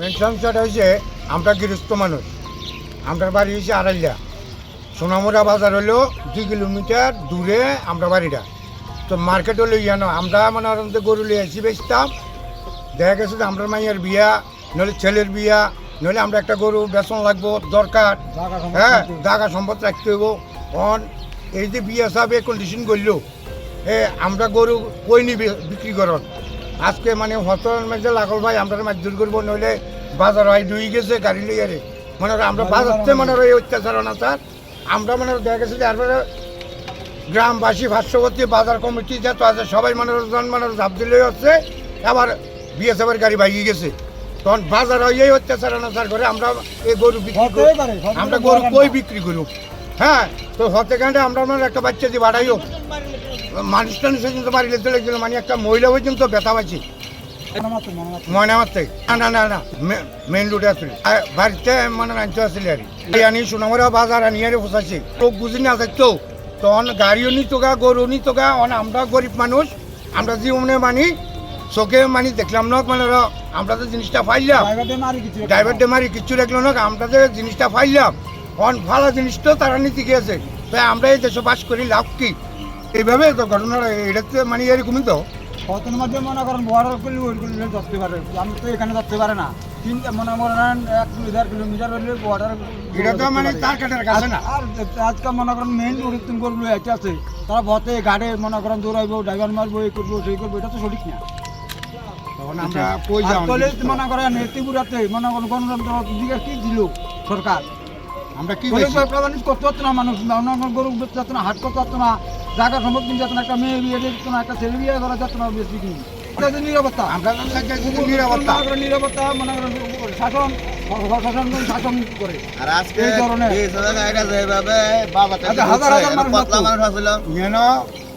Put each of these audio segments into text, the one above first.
Main সমস্যাটা হয়েছে আমরা গৃহস্থ মানুষ। আমরা বাড়ি হয়েছে আড়াইলা। সোনামুড়া বাজার হলো দুই কিলোমিটার দূরে আমরা বাড়িটা। তো মার্কেট হলো ইয়ানো। আমরা মানে ওরকম গরু লিয়ে আসি বেচতাম। দেখা গেছে যে আমরা মাইয়ের বিয়া নইলে ছেলের বিয়া নইলে আমরা একটা গরু বেসন লাগবো দরকার। হ্যাঁ জাগা সম্পদ রাখতে হইব। অন এই যে বিয়া সাহেব কন্ডিশন করল। এ আমরা গরু কই নি বি- বিক্রি করন? আজকে মানে হতন মেজে লাগল ভাই আমরা মারধর করব নইলে বাজার হয় ডুই গেছে গাড়ি লিয়ে রে। মনে ওরা আমরা বাজারতে মানে এই অত্যাচার স্যার আমরা মানে দেখা গেছে যে তারপরে গ্রামবাসী ভাষ্যবর্তী বাজার কমিটি যত আছে সবাই মানে জন মানে ঝাপ দিলে হচ্ছে আবার বিএসএফের গাড়ি ভাগিয়ে গেছে। তখন বাজার হয় এই অত্যাচার অনাচার করে আমরা এই গরু বিক্রি করি। আমরা গরু কই বিক্রি করুক? হ্যাঁ তো হতে গেলে আমরা মানে একটা বাচ্চা দিয়ে বাড়াইও মানুষ টানুষ পর্যন্ত চলে গেছিল মানে একটা মহিলা পর্যন্ত ব্যথা পাচ্ছি। মনামাত্র, মনামাত্র। ময়না মারতে না না না না মেন রোডে আসলে বাড়িতে মানে রাঞ্চে আসলে আর। আনি সোনামরা বাজার আনি আরে ফসাইছে লোক বুঝি না থাকতো তখন গাড়িও নিত গা গরু নিত গা। অন আমরা গরিব মানুষ। আমরা জীবনে মানি চোখে মানি দেখলাম না মানে আমরা তো জিনিসটা একটা ড্রাইভার ডেমারি কিচ্ছু রাখল না। আমরা যে জিনিসটা পাইলাম। অন ভালো জিনিস তো তারা নিতে গিয়েছে। তাই আমরা এই দেশে বাস করি লাভ কি? এইভাবে তো ঘটনাটা এটা মানে এরকমই তো। কতদিন মধ্যে মনে করেন বর্ডার করলে ওই করলে যাচ্ছে পারে আমি তো এখানে যাচ্ছে পারে না। তিনটা মনে করেন এক কিলোমিটার কিলোমিটার হলে বর্ডার এটা তো মানে তার কাটার কাছে না? আর আজকে মনে করেন মেইন রোড তুমি করব এটা আছে। তারা ভতে গাড়ি মনে করেন দৌড়াইবো ড্রাইভার মারবো এই করব সেই করব এটা তো সঠিক না। তখন আমরা কই মনে করেন ত্রিপুরাতে মনে করেন গণতন্ত্র দিকে কি দিল সরকার? আমরা কি করতে হতো না মানুষ গরু বেচতে না হাট করতে হতো না জায়গা সম্পদ কিনতে হতো না একটা মেয়ে বিয়ে দিত না একটা ছেলে বিয়ে করা যেত না বেশি হচ্ছে নিরাপত্তা। আমরা নিরাপত্তা। নিরাপত্তা মনে করেন শাসন শাসন শাসন করে। আর আজকে এই ধরনের- এই সব গাড়িটা যেভাবে বাবাতে আচ্ছা, হাজার হাজার মানুষ পতলা মারতো। মানুষ আছিল। যেন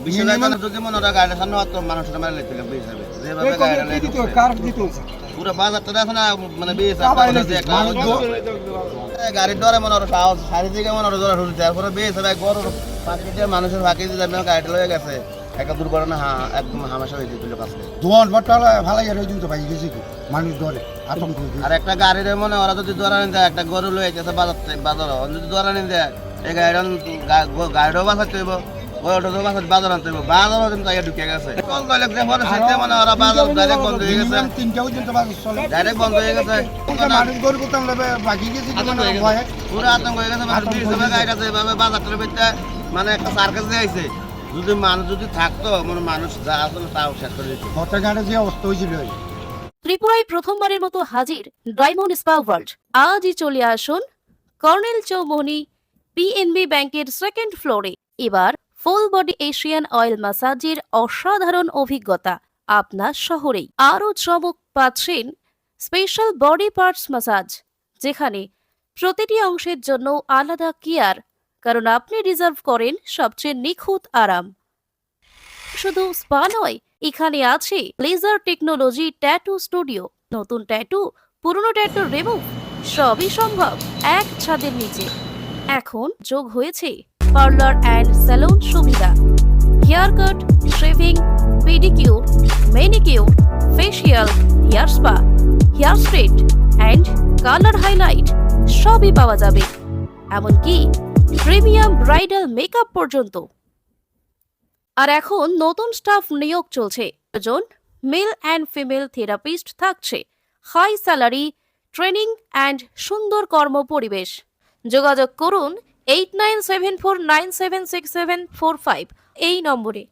বিশ্বনাথ যদি মনে হয় গাড়িটা মানুষটা মারা লেছিল যেভাবে এই গাড়িটা কবি কি দিত? কার দিত? পুরো বাজারটা দেখো না মানে দো- গাড়ির ডরে মনে হয় সাহস সারি দিকে মনে হয় ডরে ঢুকছে তারপরে বিয়ে হিসাবে গরু পাখিতে মানুষের ফাঁকি দিয়ে যাবে গাড়িটা লয়ে গেছে। একটা দুর্ঘটনা হা একদম হামাশা হয়েছে তুলে কাছে। দোয়ান বটলা ভালাই আর কিন্তু ভাই গেছে কি? মানুষ আতঙ্ক আর একটা গাড়ির মনে হয় ওরা যদি দোয়ারা নিতে একটা গরু লয়ে যেতে বাজার বাজার। যদি দোয়ারা নিতে এই গাড়িটা গাড়িটাও বাঁচাতে হইব। গরুটাও বাঁচাতে বাজার আনতে হইব বাজারও কিন্তু ঢুকে গেছে। কল কইলে যে পরে সেটা মানে ওরা বাজার ডাইরেক্ট বন্ধ হয়ে গেছে। তিনটা পর্যন্ত বাজার চলে। ডাইরেক্ট বন্ধ হয়ে গেছে। মানুষ গরু করতাম বাকি গেছে মানে হয়ে পুরো আতঙ্ক হয়ে গেছে মানে বিশ টাকা গাড়িটা যেভাবে বাজারটার ভিতরে মানে একটা সার্কাস দিয়ে আইছে যদি মানুষ যদি থাকতো মানে মানুষ যা আসলে তাও শেষ করে দিত যে অবস্থা হয়েছিল ত্রিপুরায় প্রথমবারের মতো হাজির ডায়মন্ড স্পা ওয়ার্ল্ড আজই চলে আসুন কর্নেল চৌমনি পিএনবি ব্যাংকের সেকেন্ড ফ্লোরে এবার ফুল বডি এশিয়ান অয়েল ম্যাসাজের অসাধারণ অভিজ্ঞতা আপনার শহরেই। আরও চমক পাচ্ছেন স্পেশাল বডি পার্টস ম্যাসাজ যেখানে প্রতিটি অংশের জন্য আলাদা কেয়ার কারণ আপনি রিজার্ভ করেন সবচেয়ে নিখুঁত আরাম। শুধু স্পা নয়, এখানে আছে লেজার টেকনোলজি ট্যাটু স্টুডিও নতুন ট্যাটু পুরনো ট্যাটু রিমুভ সবই সম্ভব, এক ছাদের নিচে। এখন যোগ হয়েছে পার্লার অ্যান্ড স্যালুন সুবিধা। Hair cut shaving pedicure manicure facial hair spa hair straight and colour highlight সবই পাওয়া যাবে। এমনকি প্রিমিয়াম ব্রাইডাল মেকআপ পর্যন্ত। আর এখন নতুন স্টাফ নিয়োগ চলছে। জন মেল অ্যান্ড ফিমেল থেরাপিস্ট থাকছে। হাই স্যালারি ট্রেনিং অ্যান্ড সুন্দর কর্ম পরিবেশ। যোগাযোগ করুন eight nine seven four nine seven six seven four five এই নম্বরে।